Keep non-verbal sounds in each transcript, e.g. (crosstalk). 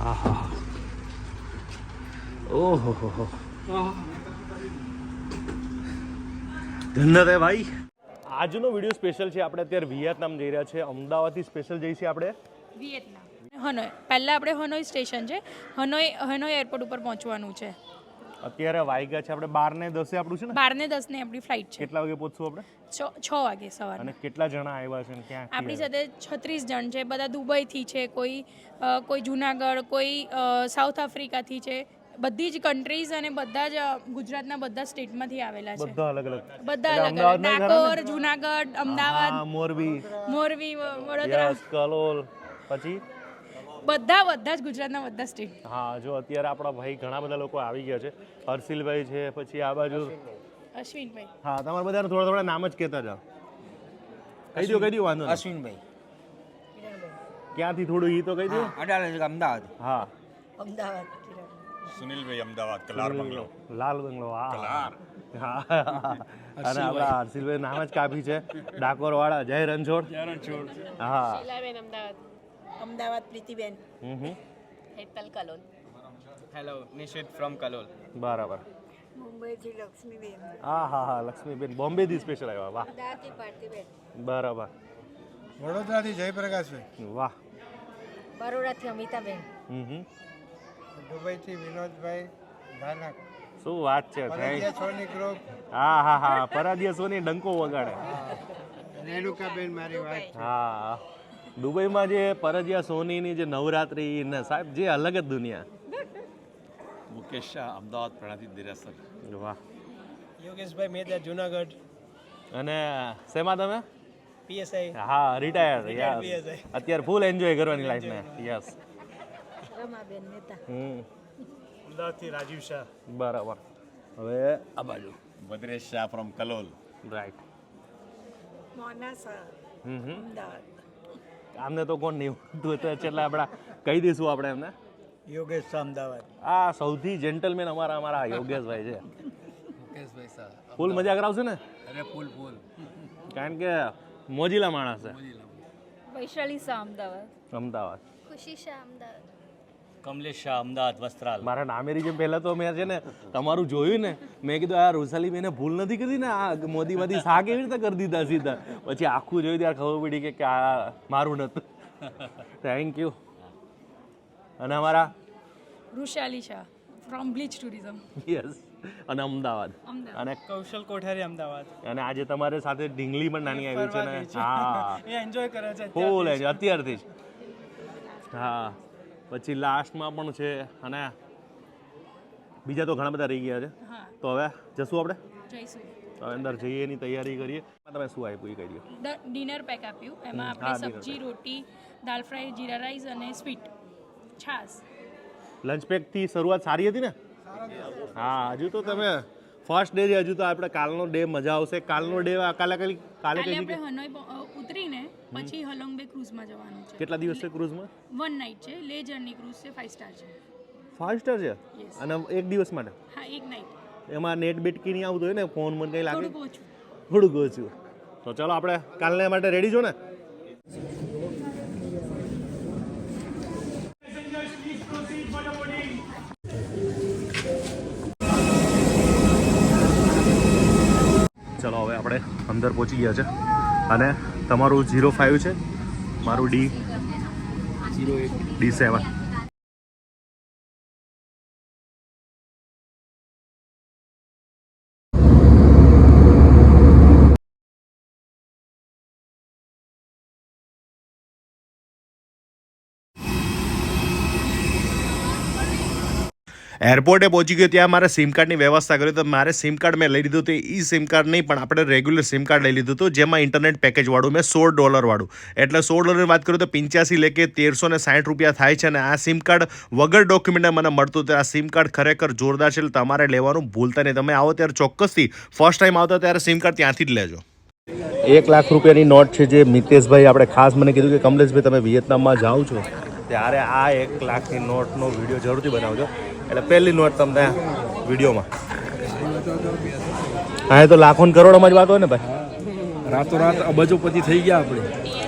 આહા ઓહો હો હો ધન્યવાદ ભાઈ. આજનો વીડિયો સ્પેશિયલ છે આપણે અત્યારે વિયેતનામ જઈ રહ્યા છે અમદાવાદથી સ્પેશિયલ જઈશું આપણે. વિયેતનામ. હનોઈ. પહેલાં આપણે હનોઈ સ્ટેશન છે. હનોઈ હનોઈ એરપોર્ટ ઉપર પહોંચવાનું છે. અત્યારે વાગ્યા છે આપણે બાર ને દસે આપણું છે ને? બાર ને દસની આપણી ફ્લાઇટ છે. કેટલા વાગે પહોંચશું આપણે? છ વાગે સવારે. અને કેટલા જણા આવ્યા છે ક્યાં આપણી સાથે છત્રીસ જણ છે બધા દુબઈથી છે કોઈ કોઈ જુનાગઢ કોઈ સાઉથ સાઉથ આફ્રિકાથી છે. બધી જ કન્ટ્રીઝ અને બધા જ ગુજરાતના બધા સ્ટેટમાંથી આવેલા છે. બધા અલગ અલગ. બધા અલગ અલગ. ડાકોર જુનાગઢ અમદાવાદ મોરબી. મોરબી વડોદરા. કલોલ. પછી? બધા બધા જ ગુજરાતના બધા સ્ટેટ હા જો અત્યારે આપણા ભાઈ ઘણા બધા લોકો આવી ગયા છે. હર્ષિલભાઈ છે પછી આ બાજુ અશ્વિનભાઈ. હા તમારા બધાને થોડા થોડા નામ જ કહેતા જાઓ. કહી દો કહી દો વાંધો. અશ્વિનભાઈ. ક્યાંથી થોડું ઈ તો કહી દો. અડાલજ અમદાવાદ. હા. સુનિલભાઈ અમદાવાદ કલાર બંગલો. લાલ બંગલો હા. હા. અને આપણા હર્ષિલભાઈ નામ જ કાપી છે. ડાકોર વાળા જય રણછોડ. હા. અમદાવાદ. પ્રીતિબેન. હમ હમ હેતલ કલોલ. હેલો નિશિત ફ્રોમ કલોલ બરાબર. મુંબઈથી લક્ષ્મીબેન. હા હા હા લક્ષ્મીબેન બોમ્બેથી સ્પેશિયલ આવ્યા વાહ. દાતી પાર્થિબેન. બરાબર. વડોદરાથી જયપ્રકાશભાઈ વાહ. બરોડાથી અમિતાબેન. હમ દુબઈથી વિનોદભાઈ ધાનક. શું વાત છે થેન્ક સોની ગ્રુપ. હા હા હા પરાદિયા સોની ડંકો વગાડે. રેણુકાબેન મારી વાત હા. દુબઈમાં જે પરજિયા સોનીની જે નવરાત્રી ને સાહેબ જે અલગ જ દુનિયા. મુકેશ શાહ અમદાવાદ પ્રણાતી દેરાસર. વાહ. યોગેશભાઈ મેદા જુનાગઢ. અને શેમાં તમે? પીએસઆઈ હા રિટાયર યસ. અત્યારે ફૂલ એન્જોય કરવાની લાઈફને યસ રમાબેન મહેતા હમ. અમદાવાદથી રાજીવ શાહ. બરાબર. હવે આ બાજુ. ભદ્રેશ શાહ ફ્રોમ કલોલ. રાઈટ મોના શાહ હમ હમ. અમદાવાદ. આમને તો કોણ નહીં છેલ્લે આપણા કહી દઈશું આપણે એમને. યોગેશ અમદાવાદ. આ સૌથી જેન્ટલમેન અમારા અમારા યોગેશભાઈ છે. સર ફૂલ મજા કરાવશે ને? અરે ફૂલ ફૂલ. કારણ કે મોજીલા માણસ છે. વૈશાલી શાહ અમદાવાદ. અમદાવાદ. ખુશી શાહ અમદાવાદ. કમલેશ શાહ અમદાવાદ વસ્ત્રાલ મારા નામેરી જેમ પહેલા તો મેં છે ને તમારું જોયું ને મેં કીધું આ રોસાલી મેં ભૂલ નથી કરી ને આ મોદીમાંથી શા કેવી રીતે કરી દીધા સીધા? પછી આખું જોયું ત્યારે ખબર પડી કે આ મારું નતું થેન્ક યુ અને અમારા? Rushali Shah from Bleach Tourism yes અને અમદાવાદ. અને કૌશલ કોઠારી અમદાવાદ. અને આજે તમારે સાથે ઢીંગલી પણ નાની આવી છે ને. હા. (laughs) એ એન્જોય કરે છે ફૂલ અત્યારથી જ. હા. પછી લાસ્ટમાં પણ છે અને બીજા તો ઘણા બધા રહી ગયા છે. તો હવે જશું આપણે? જઈશું. હવે અંદર જઈએ એની તૈયારી કરીએ. તમે શું આપ્યું એ કહી દો. ડિનર પેક આપ્યું. એમાં આપણે સબ્જી રોટી દાલ ફ્રાય જીરા રાઈસ અને સ્વીટ. છાસ લંચ પેકથી શરૂઆત સારી હતી ને? હા હજુ તો તમે ફર્સ્ટ ડે હજુ તો આપણે કાલનો ડે મજા આવશે. કાલનો ડે કાલે કાલે કાલે આપણે હનોઈ પછી હલોંગ બે ક્રૂઝમાં જવાનું છે. કેટલા દિવસ છે ક્રૂઝમાં? વન નાઇટ છે. લે જર્ની ક્રૂઝ છે ફાઇવ સ્ટાર છે. ફાઇવ સ્ટાર છે? અને એક દિવસ માટે? હા એક નાઇટ એમાં નેટ બેટ કી નહીં આવતું હોય ને ફોન મને કંઈ લાગે? થોડું ઓછું. થોડુંક ઓછું. તો ચાલો આપણે કાલને માટે રેડી છો ને? ચલો હવે આપણે અંદર પહોંચી ગયા છે. અને તમારું ઝીરો ફાઇવ છે? મારું D? Zero eight D seven. એરપોર્ટે પહોંચી ગયો, ત્યાં મારે સિમ કાર્ડની વ્યવસ્થા કરી તો મારે સિમ કાર્ડ મેં લઈ લીધું હતું એ સિમ કાર્ડ નહીં, પણ આપણે રેગ્યુલર સિમ કાર્ડ લઈ લીધું હતું, જેમાં ઇન્ટરનેટ પેકેજવાળું મેં સોળ ડોલરવાળું એટલે સોળ ડોલરની વાત કરું તો પિંચ્યાસી લેકે તેરસો ને સાઠ રૂપિયા થાય છે, અને આ સિમ કાર્ડ વગર ડોક્યુમેન્ટે મને મળતું હતું. આ સિમ કાર્ડ ખરેખર જોરદાર છે તમારે લેવાનું ભૂલતા નહીં. તમે આવો ત્યારે ચોક્કસથી ફર્સ્ટ ટાઈમ આવતા ત્યારે સિમ કાર્ડ ત્યાંથી જ લેજો. એક લાખ રૂપિયાની નોટ છે જે મિતેશભાઈ આપણે ખાસ મને કીધું કે, કમલેશભાઈ, તમે વિયેતનામમાં જાઓ છો. ત્યારે આ એક લાખની નોટનો વીડિયો જરૂરથી બનાવજો. એટલે પહેલી નોટ તમને વિડીયોમાં. હા એ તો લાખો ને કરોડોમાં જ વાત હોય ને ભાઈ. રાતોરાત અબજોપતિ થઈ ગયા આપણે.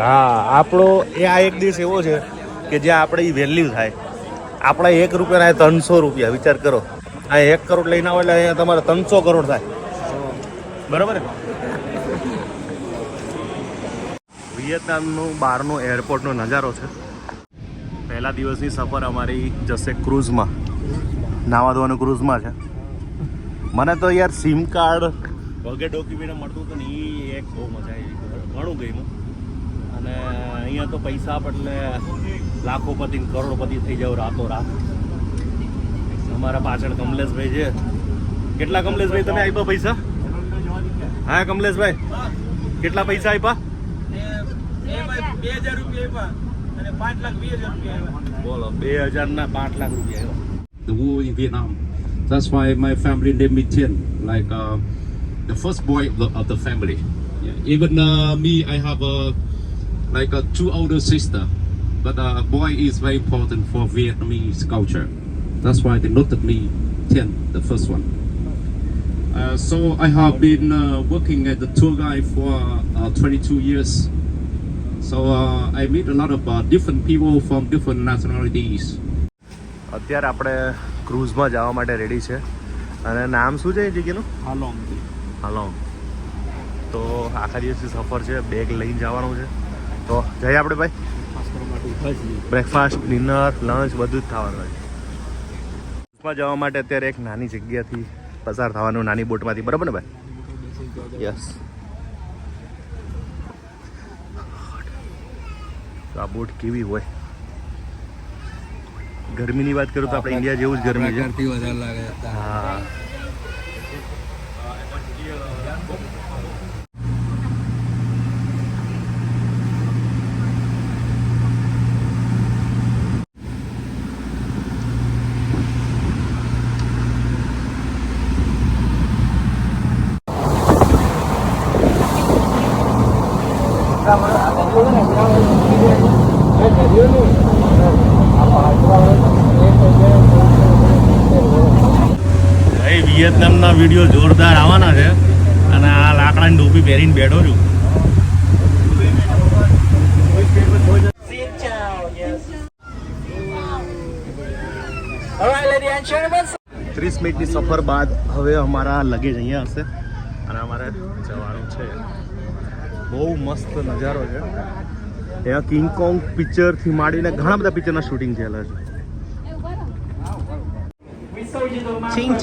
હા આપણો એ આ એક દિવસ એવો છે કે જ્યાં આપણે એ વેલ્યુ થાય. આપણા એક રૂપિયાના ત્રણસો રૂપિયા વિચાર કરો. આ એક કરોડ લઈને આવો એટલે અહીંયા તમારે ત્રણસો કરોડ થાય. બરાબર ને? વિયેતનામનું બહારનો એરપોર્ટનો નજારો છે. પહેલા દિવસની સફર અમારી જશે ક્રૂઝમાં. નાવા ધોવાનું ક્રૂઝમાં છે. મને તો યાર સિમ કાર્ડ વગેરે ડોક્યુમેન્ટ મળતું હતું ને એ એક બહુ મજા આવી. ઘણું ગયું અને અહીંયા તો પૈસા એટલે લાખોપતિ કરોડપતિ થઈ જાવ રાતો રાત. અમારા પાછળ કમલેશભાઈ છે. કેટલા કમલેશભાઈ, તમે આપ્યા પૈસા? હા, કમલેશભાઈ. કેટલા પૈસા આપ્યા બે હજાર ના પાંચ લાખ રૂપિયા આવ્યા the war in Vietnam. That's why my family named me Tien, like uh, the first boy of the, of the family. Yeah. Even uh, me, I have uh, like uh, two older sister, but uh, boy is very important for Vietnamese culture. That's why they noted me Tien, the first one. Uh, so I have been uh, working as a tour guide for uh, 22 years. So uh, I meet a lot of uh, different people from different nationalities. અત્યારે આપણે ક્રૂઝમાં જવા માટે ready છે. અને નામ શું છે એ જગ્યાનું? હાલોંગ હાલોંગ તો આખા દિવસની સફર છે બેગ લઈને જવાનું છે. તો જઈએ આપણે ભાઈ. બ્રેકફાસ્ટ ડિનર લંચ બધું જ થવાનું હોય. ક્રૂઝમાં જવા માટે અત્યારે એક નાની જગ્યાથી પસાર થવાનું નાની બોટમાંથી. બરાબર ને ભાઈ? યસ તો આ બોટ કેવી હોય? ગરમીની વાત કરું તો આપણે ઇન્ડિયા જેવું જ ગરમી છે. લાગે. હા. ભાઈ, વિયેતનામના વીડિયો જોરદાર આવવાના છે. અને આ લાકડાની ટોપી પહેરીને બેઠો છું. ત્રીસ મિનિટની સફર બાદ હવે અમારા લગેજ અહીંયા હશે. અને અમારે જવાનું છે. બહુ મસ્ત નજારો છે. ત્યાં કિંગકોંગ પિક્ચરથી માંડીને ઘણા બધા પિક્ચરના શૂટિંગ થયેલા છે. ટાટો Ching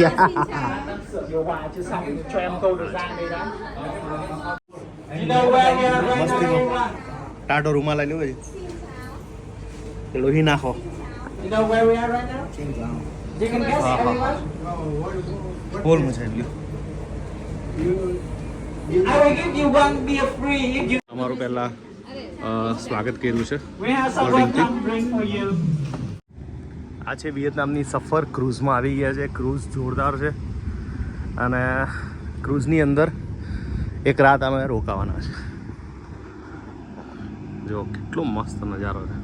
(laughs) લોહી Xin chào. know where we are right now? લઈને હોય કે લોહી નાખો હા હા બોલ મજા આવી અમારું પહેલા સ્વાગત કર્યું છે. આ છે વિયેતનામની સફર ક્રૂઝમાં આવી ગયા છે. ક્રૂઝ જોરદાર છે. અને ક્રૂઝની અંદર એક રાત અમે રોકાવાના છે. જો કેટલો મસ્ત નજારો છે.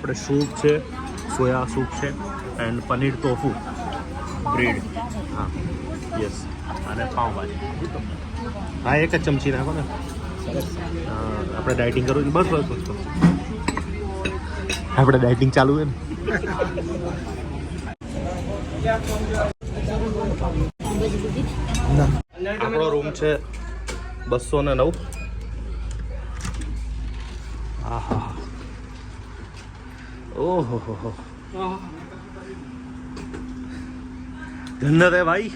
આપણે સૂપ છે, સોયા સૂપ છે એન્ડ પનીર ટોફુ બ્રેડ હા. યસ અને પાઉંભાજી. હા, એક જ ચમચી નાખો ને. આપણે ડાયટિંગ કરવું બસ બસ બસ. આપણે ડાયટિંગ ચાલુ છે ને. આપણો રૂમ છે બસો ને નવ. આહા ઓહો હો હો. જન્નત હે ભાઈ.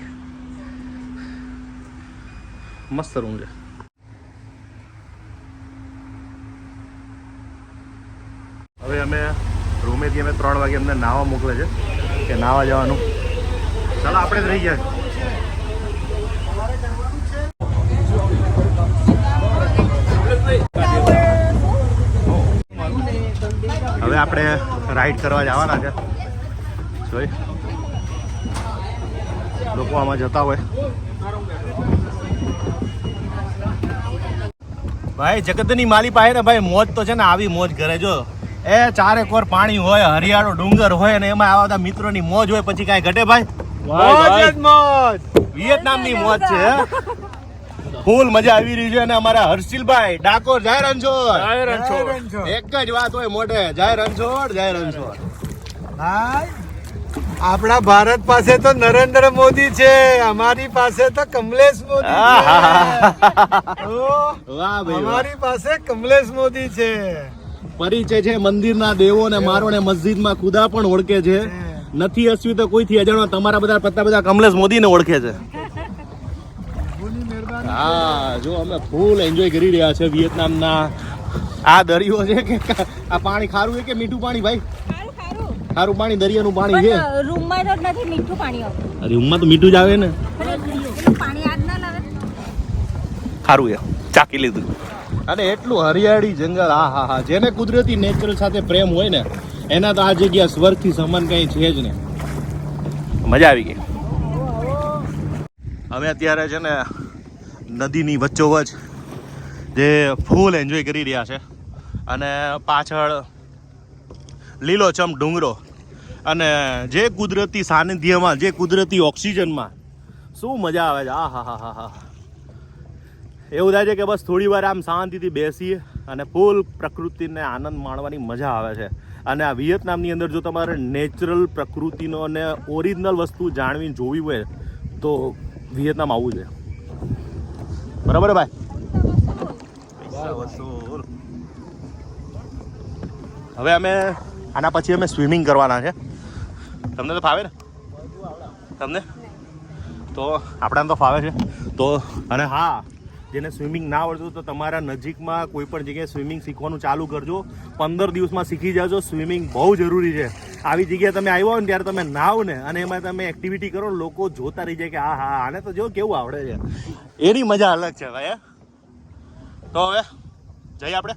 મસ્ત રૂમ છે. હવે અમે રૂમેથી અમે ત્રણ વાગે અમને નાવા મોકલે છે કે નાવા જવાનું. ચાલો આપણે જ રહી જાય હવે આપણે રાઈડ કરવા જવાના છે. જોઈ. લોકો આમાં જતા હોય. ભાઈ જગતની માલી પાસે ને ભાઈ મોજ તો છે ને આવી મોજ ઘરે જો. એ ચારેક વાર પાણી હોય હરિયાળો ડુંગર હોય અને એમાં આવા બધા મિત્રોની મોજ હોય પછી કાંઈ ઘટે ભાઈ? મોજ મોજ. વિયેતનામની મોજ છે હે? ફૂલ મજા આવી રહી છે અને અમારા હર્ષિલભાઈ ડાકોર જય રણછોડ. એક જ વાત હોય મોઢે જય રણછોડ જય રણછોડ. ભાઈ આપણા ભારત પાસે તો નરેન્દ્ર મોદી છે અમારી પાસે તો કમલેશ મોદી છે. વાહ ભાઈ વાહ. અમારી પાસે કમલેશ મોદી છે. પરિચય છે મંદિરના દેવો ને મારો ને મસ્જિદમાં ખુદા પણ ઓળખે છે. નથી અશ્વી તો કોઈથી અજાણો તમારા બધા પત્તા બધા કમલેશ મોદીને ઓળખે છે. હા જો અમે ફૂલ એન્જોય કરી રહ્યા છે વિયેતનામના. આ દરિયો છે કે આ પાણી ખારું છે કે મીઠું પાણી ભાઈ? ખારું પાણી દરિયાનું પાણી છે. રૂમમાં તો નથી મીઠું પાણી આવતું. રૂમમાં તો મીઠું જ આવે ને. ખારું છે ચાકી લીધું. અને એટલું હરિયાળી જંગલ હા હા હા જેને કુદરતી નેચર સાથે પ્રેમ હોય ને એના તો આ જગ્યા સ્વર્ગથી સમાન કંઈ છે જ ને મજા આવી ગઈ. અમે અત્યારે છે ને નદીની વચ્ચોવચ જે ફૂલ એન્જોય કરી રહ્યા છે. અને પાછળ લીલોછમ ડુંગરો અને જે કુદરતી સાનિધ્યમાં, જે કુદરતી ઓક્સિજનમાં શું મજા આવે છે. આ હા હા હા હા. એવું થાય છે કે બસ થોડી વાર આમ શાંતિથી બેસીએ અને ફૂલ પ્રકૃતિને આનંદ માણવાની મજા આવે છે. અને આ વિયેતનામની અંદર જો તમારે નેચરલ પ્રકૃતિનો અને ઓરિજિનલ વસ્તુ જાણવી જોવી હોય તો વિયેતનામ આવવું છે બરાબર ભાઈ. હવે અમે આના પછી અમે સ્વિમિંગ કરવાના છે. તમને તો ફાવે ને? તમને? તો આપણાને તો ફાવે છે. તો અને હા, જેને સ્વિમિંગ ના આવડતું તો તમારા નજીકમાં કોઈ પણ જગ્યાએ સ્વિમિંગ શીખવાનું ચાલુ કરજો. પંદર દિવસમાં શીખી જાજો. સ્વિમિંગ બહુ જરૂરી છે. આવી જગ્યાએ તમે આવ્યા હોય ને ત્યારે તમે નાવ ને અને એમાં તમે એક્ટિવિટી કરો, લોકો જોતા રહી જાય કે આ હા, આને તો જો કેવું આવડે છે. એની મજા અલગ છે ભાઈ તો હવે જઈએ આપણે?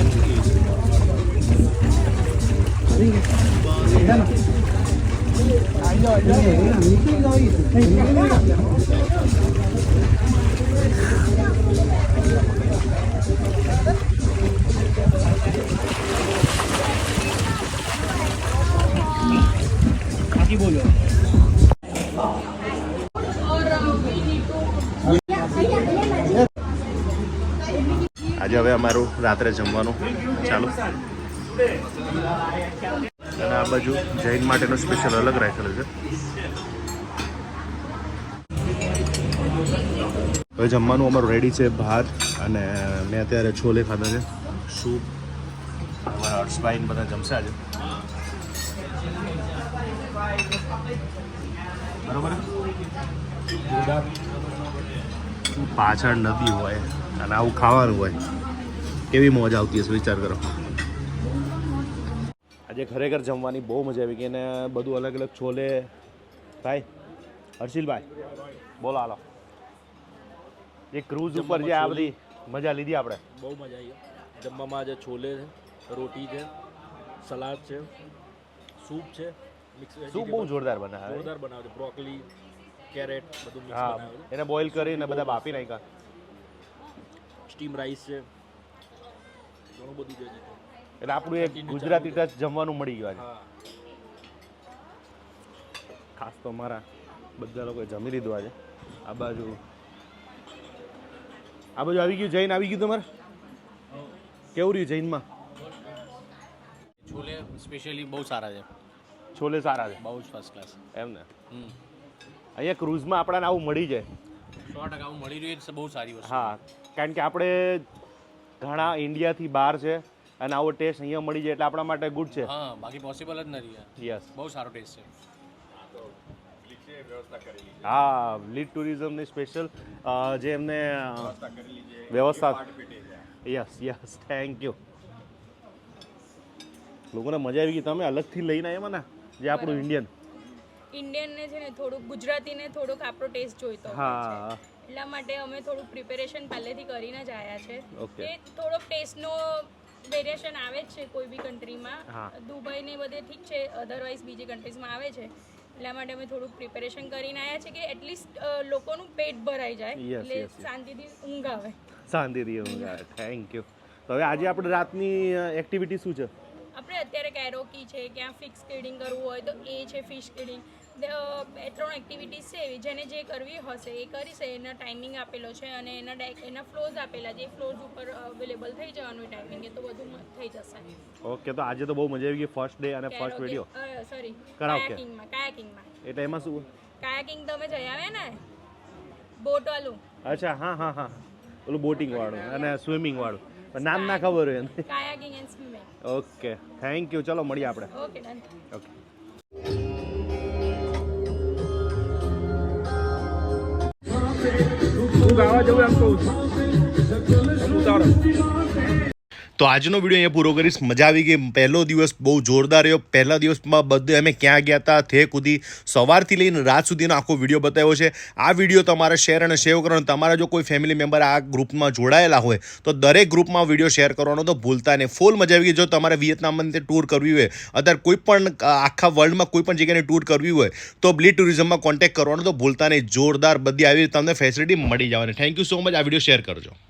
아, 가기 보려 આજે હવે અમારું રાત્રે જમવાનું. ચાલો. અને આ બાજુ જૈન માટેનું સ્પેશિયલ અલગ રાખેલું છે. હવે જમવાનું અમારું રેડી છે ભાત અને મેં અત્યારે છોલે ખાધા છે. સૂપ, અમારા બધા જમશે આજે. બરોબર? પાછળ નદી હોય અને આવું ખાવાનું હોય. કેવી મોજ આવતી હશે વિચાર કરો. આજે ખરેખર જમવાની બહુ મજા આવી ગઈ અને બધું અલગ અલગ છોલે. ભાઈ હર્ષિલભાઈ બોલો હાલો. એ ક્રૂઝ ઉપર જે આ બધી મજા લીધી આપણે. બહુ મજા આવી. જમવામાં આજે છોલે છે રોટી છે સલાડ છે સૂપ છે સૂપ બહુ જોરદાર બનાવે. જોરદાર બનાવે છે. બ્રોકલી કેરેટ બધું મિક્સ હા બનાવે એને બોઇલ કરીને બધા બાફી નાખ્યા. સ્ટીમ રાઈસ છે. ઘણું બધું છે. હજી તો. એટલે આપણું એક ગુજરાતી ટચ જમવાનું મળી ગયું આજે. હા. ખાસ તો અમારા બધા લોકોએ જમી લીધું આજે. આ બાજુ આ બાજુ આવી ગયું જૈન આવી ગયું તમારે? કેવું રહ્યું જૈનમાં? છોલે સ્પેશિયલી બહુ સારા છે. છોલે સારા છે. બહુ જ ફર્સ્ટ ક્લાસ એમ ને? અહીંયા ક્રૂઝમાં આપણાને આવું મળી જાય. સો ટકા આવું મળી રહ્યું છે બહુ સારી વસ્તુ. હા કારણ કે આપણે ઘણા ઇન્ડિયાથી બહાર છે અને આવો ટેસ્ટ અહીંયા મળી જાય એટલે આપણા માટે ગુડ છે. હા બાકી પોસિબલ જ નથી યસ બહુ સારો ટેસ્ટ છે. હા લીડ ટુરિઝમની સ્પેશિયલ જે એમને વ્યવસ્થા યસ યસ થેન્ક યુ લોકોને મજા આવી ગઈ. તમે અલગથી લઈને આવ્યા ને જે આપણું ઇન્ડિયન ઇન્ડિયનને છે ને થોડુંક ગુજરાતીને થોડુંક આપણો ટેસ્ટ જોઈતો હોય હા. એટલા માટે અમે થોડુંક પ્રિપેરેશન પહેલેથી કરીને જ આવ્યા છે. કે થોડોક ટેસ્ટનો વેરિએશન આવે જ છે કોઈ બી કન્ટ્રીમાં દુબઈ ને બધે ઠીક છે અધરવાઇઝ બીજી કન્ટ્રીઝમાં આવે છે. એટલા માટે અમે થોડુંક પ્રિપેરેશન કરીને આવ્યા છે કે એટલીસ્ટ લોકોનું પેટ ભરાઈ જાય. એટલે. શાંતિથી ઊંઘ આવે. શાંતિથી ઊંઘ આવે. થેન્ક યુ તો હવે આજે આપણે રાતની એક્ટિવિટી શું છે? આપણે અત્યારે કેરોકી છે ક્યાં ફિક્સ સ્કેડિંગ કરવું હોય તો એ છે ફિશ સ્કેડિંગ બે ત્રણ એક્ટિવિટીઝ છે એવી જેને જે કરવી હશે એ કરી છે એના ટાઈમિંગ આપેલો છે અને એના ડાયક એના ફ્લોઝ આપેલા જે ફ્લોઝ ઉપર અવેલેબલ થઈ જવાનું ટાઈમિંગ એ તો બધું થઈ જશે. ઓકે તો આજે તો બહુ મજા આવી ગઈ ફર્સ્ટ ડે અને ફર્સ્ટ વિડિયો સોરી. કાયાકિંગમાં કાયાકિંગમાં એટલે એમાં શું? કાયાકિંગ તમે જઈ આવ્યા ને બોટ વાળું. અચ્છા હા હા હા. ઓલું બોટિંગ વાળું અને સ્વિમિંગ વાળું. પણ નામ ના ખબર હોય kayaking and swimming okay thank you ચલો મળીએ આપણે. ઓકે ડન ઓકે ગાવા જવું એમ કહું છું. ઉતારો તો આજનો વીડિયો અહીંયા પૂરો કરીશ. મજા આવી ગઈ. પહેલો દિવસ બહુ જોરદાર રહ્યો. પહેલા દિવસમાં બધે અમે ક્યાં ગયા હતા, તે કુદી સવારથી લઈને રાત સુધીનો આખો વીડિયો બતાવ્યો છે. આ વીડિયો તમારે શેર અને સેવ કરવાનો. તમારા જો કોઈ ફેમિલી મેમ્બર આ ગ્રુપમાં જોડાયેલા હોય, તો દરેક ગ્રુપમાં વીડિયો શેર કરવાનો, તો ભૂલતા નહીં. ફૂલ મજા આવી ગઈ. જો તમારે વિયેતનામની ટૂર કરવી હોય, અત્યારે કોઈ પણ આખા વર્લ્ડમાં કોઈ પણ જગ્યાની ટૂર કરવી હોય, તો બ્લી ટુરિઝમમાં કોન્ટેક્ટ કરવાનો, તો ભૂલતા નહીં. જોરદાર બધી આવી તમને ફેસિલિટી મળી જવાની. થેન્ક યુ સો મચ આ વીડિયો શેર કરજો.